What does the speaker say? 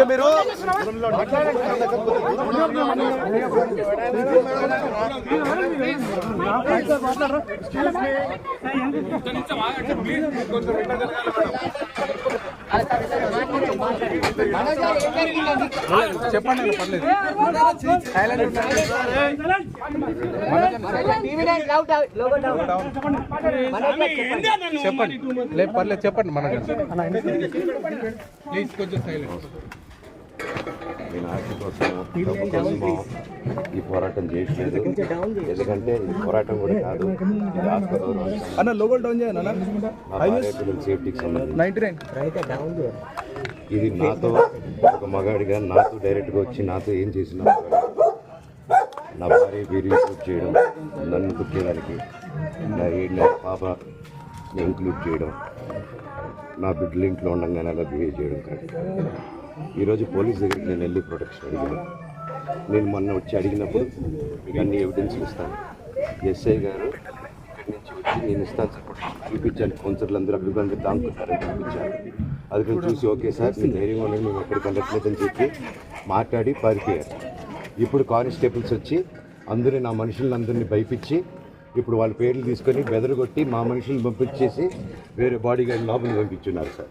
మీరు ఆగండి, ఆగండి. ఒక్క నిమిషం ఆగండి ప్లీజ్ మీరు కొంచెం చెప్పండి. పర్లేదు చెప్పండి లేదు పర్లేదు చెప్పండి మనకి ప్లీజ్ కొంచెం సైలెంట్ కోసం ఈ పోరాటం చేయట్లేదు ఎందుకంటే ఈ పోరాటం కూడా కాదు అన్న లోగోల్ డౌన్ పిల్లల సేఫ్టీకి సంబంధించి. ఇది నాతో ఒక మగాడిగా నాతో డైరెక్ట్గా వచ్చి నాతో ఏం చేసిన నా భార్య వీరి ఇంక్లూడ్ చేయడం నన్ను గుర్చేయడానికి నా ఏళ్ళ పాప ఇంక్లూడ్ చేయడం నా బిడ్డలు ఇంట్లో ఉండగానే అలా బిహేవ్ చేయడం కరెక్ట్ ఈరోజు పోలీస్ దగ్గరికి నేను వెళ్ళి ప్రొటెక్షన్ అడిగాను. నేను మొన్న వచ్చి అడిగినప్పుడు మీకు అన్ని ఎవిడెన్స్ ఇస్తాను. ఎస్ఐ గారు ఇక్కడి నుంచి వచ్చి నేను ఇస్తాను సార్ ప్రొటెక్షన్ చూపించాను కౌన్సిలర్లు అందరూ అక్కడ అందరూ దాంకున్నారని చూపించాను అది కూడా చూసి ఓకే సార్ మీ ధైర్యంగా ఉండండి మేము ఎక్కడికి వెళ్ళట్లేదని చెప్పి మాట్లాడి పారిపోయారు. ఇప్పుడు కానిస్టేబుల్స్ వచ్చి అందరూ నా మనుషులందరినీ భయపించి ఇప్పుడు వాళ్ళ పేర్లు తీసుకొని బెదరగొట్టి మా మనుషుల్ని పంపించేసి వేరే బాడీ గార్డ్ లోపలికి పంపించున్నారు సార్.